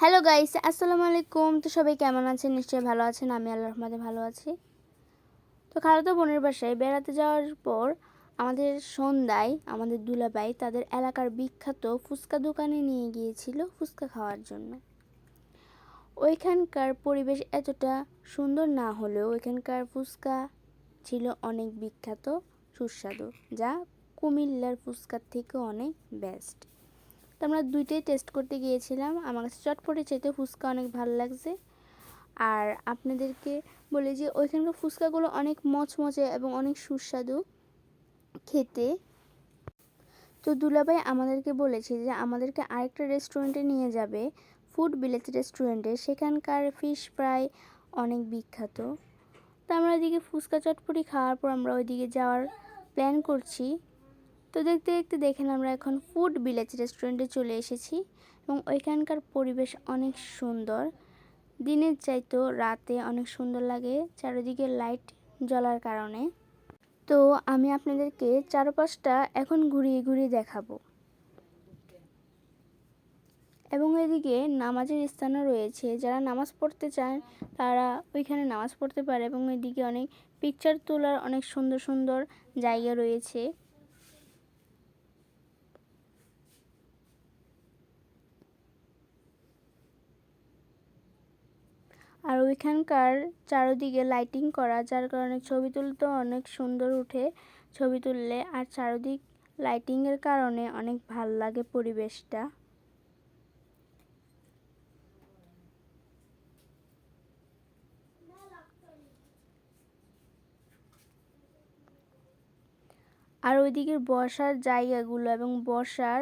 Hello guys আসসালামু আলাইকুম তো সবাই কেমন আছেন? নিশ্চয়ই ভালো আছেন। আমি আল্লাহ রহমতে ভালো আছি। তো খালাতো বোনের বাসায়। বেড়াতে যাওয়ার পর আমাদের সন্ধ্যায় আমাদের দুলাভাই তাদের এলাকার বিখ্যাত ফুচকা দোকানে নিয়ে গিয়েছিল ফুচকা খাওয়ার জন্য। ওইখানকার পরিবেশ এতটা সুন্দর না হলেও ওইখানকার ফুচকা ছিল অনেক বিখ্যাত, সুস্বাদু, যা কুমিল্লার ফুচকার থেকে অনেক বেস্ট তো আমরা দুইটাই টেস্ট করতে গিয়েছিলাম। আমার কাছে চটপটে চাইতে ফুচকা অনেক ভালো লাগছে। আর আপনাদেরকে বলি যে, ওইখানকার ফুচকাগুলো অনেক মচমচে এবং অনেক সুস্বাদু খেতে। তো দুলাভাই আমাদেরকে বলেছে যে, আমাদেরকে আরেকটা রেস্টুরেন্টে নিয়ে যাবে ফুড ভিলেজ রেস্টুরেন্টে সেখানকার ফিশ ফ্রাই অনেক বিখ্যাত। তো আমরা ওইদিকে ফুচকা চটপটি খাওয়ার পর আমরা ওইদিকে যাওয়ার প্ল্যান করছি। তো দেখতে দেখতে দেখেন আমরা এখন ফুড ভিলেজ রেস্টুরেন্টে চলে এসেছি এবং ওইখানকার পরিবেশ অনেক সুন্দর। দিনের চাইতেও রাতে অনেক সুন্দর লাগে, চারিদিকে লাইট জ্বলার কারণে। তো আমি আপনাদেরকে চারপাশটা এখন ঘুরিয়ে ঘুরিয়ে দেখাবো। এবং এদিকে নামাজের স্থানও রয়েছে, যারা নামাজ পড়তে চান তারা ওইখানে নামাজ পড়তে পারে এবং এদিকে অনেক পিকচার তোলার অনেক সুন্দর সুন্দর জায়গা রয়েছে আর ওইখানকার চারদিকে লাইটিং করা, যার কারণে ছবি তুলতে অনেক সুন্দর উঠে ছবি তুললে, আর চারদিক লাইটিংয়ের কারণে অনেক ভালো লাগে পরিবেশটা। আর ওইদিকের বসার জায়গাগুলো এবং বসার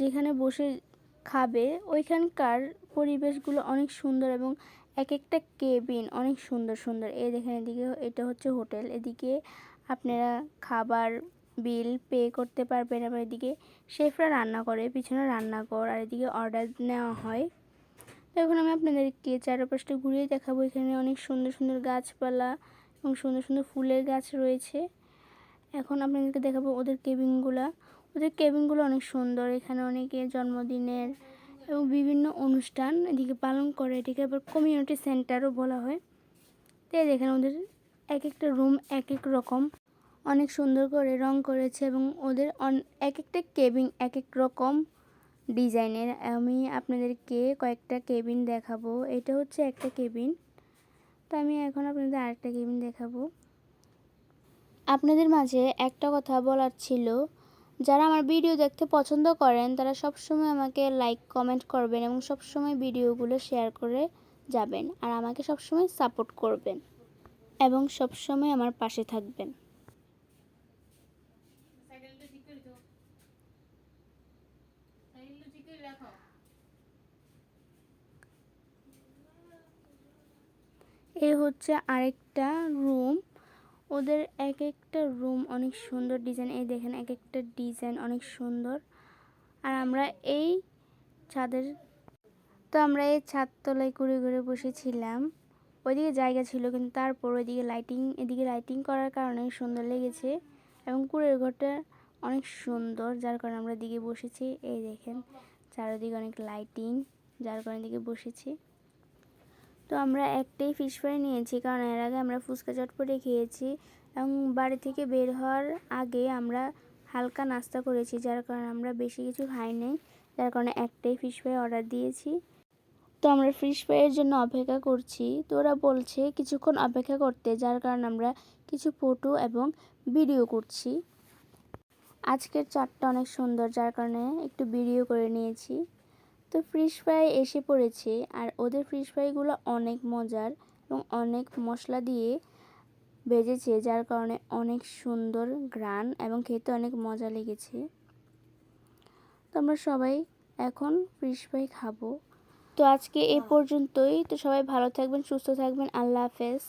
যেখানে বসে খাবে। ওইখানকার পরিবেশগুলো অনেক সুন্দর এবং এক একটা কেবিন অনেক সুন্দর সুন্দর। এই দেখেন এদিকে এটা হচ্ছে হোটেল। এদিকে আপনারা খাবার বিল পে করতে পারবেন এবং এদিকে শেফরা রান্না করে, পিছনে রান্নাঘর আর এদিকে অর্ডার নেওয়া হয়। তো এখন আমি আপনাদেরকে চারপাশটা ঘুরিয়ে দেখাবো। এখানে অনেক সুন্দর সুন্দর গাছপালা এবং সুন্দর সুন্দর ফুলের গাছ রয়েছে। এখন আপনাদেরকে দেখাবো ওদের কেবিনগুলা। ওদের কেবিনগুলো অনেক সুন্দর, এখানে অনেকে জন্মদিনের এবং বিভিন্ন অনুষ্ঠান এদিকে পালন করে এটিকে আবার কমিউনিটি সেন্টারও বলা হয়। তো এই দেখেন ওদের এক একটা রুম এক এক রকম, অনেক সুন্দর করে রং করেছে এবং ওদের এক একটা কেবিন এক এক রকম ডিজাইনের। আমি আপনাদেরকে কয়েকটা কেবিন দেখাবো, এটা হচ্ছে একটা কেবিন তো আমি এখন আপনাদের আরেকটা কেবিন দেখাবো। আপনাদের মাঝে একটা কথা বলার ছিল যারা আমার ভিডিও দেখতে পছন্দ করেন, তারা সবসময় আমাকে লাইক কমেন্ট করবেন এবং সবসময় ভিডিওগুলো শেয়ার করে যাবেন আর আমাকে সবসময় সাপোর্ট করবেন এবং সবসময় আমার পাশে থাকবেন। এ হচ্ছে আরেকটা রুম ওদের এক একটা রুম অনেক সুন্দর ডিজাইন এই দেখেন এক একটা ডিজাইন অনেক সুন্দর। আর আমরা এই ছাদের, তো আমরা এই ছাদতলায় ঘুরে ঘুরে বসেছিলাম। ওইদিকে জায়গা ছিল, কিন্তু তারপর ওইদিকে লাইটিং এদিকে লাইটিং করার কারণে সুন্দর লেগেছে এবং কুড়ের ঘরটা অনেক সুন্দর, যার কারণে আমরা দিকে বসেছি। এই দেখেন, চারিদিকে অনেক লাইটিং যার কারণে দিকে বসেছি। তো আমরা একটাই ফিশ ফ্রাই নিয়েছি, কারণ এর আগে আমরা ফুচকা চটপটে খেয়েছি এবং বাড়ি থেকে বের হওয়ার আগে আমরা হালকা নাস্তা করেছি, যার কারণে আমরা বেশি কিছু খাই খাইনি, যার কারণে একটাই ফিশ ফ্রাই অর্ডার দিয়েছি। তো আমরা ফিশ ফ্রাইয়ের জন্য অপেক্ষা করছি। তো ওরা বলছে কিছুক্ষণ অপেক্ষা করতে, যার কারণে আমরা কিছু ফটো এবং ভিডিও করছি। আজকের চারটা অনেক সুন্দর, যার কারণে একটু ভিডিও করে নিয়েছি। তো ফিশ ফ্রাই এসে পড়েছে আর ওদের ফিশ ফ্রাইগুলো অনেক মজার এবং অনেক মশলা দিয়ে ভেজেছে, যার কারণে অনেক সুন্দর গ্রান এবং খেতে অনেক মজা লেগেছে। তো আমরা সবাই এখন ফিশ ফ্রাই খাব। তো আজকে এ পর্যন্তই। তো সবাই ভালো থাকবেন, সুস্থ থাকবেন। আল্লাহ হাফেজ।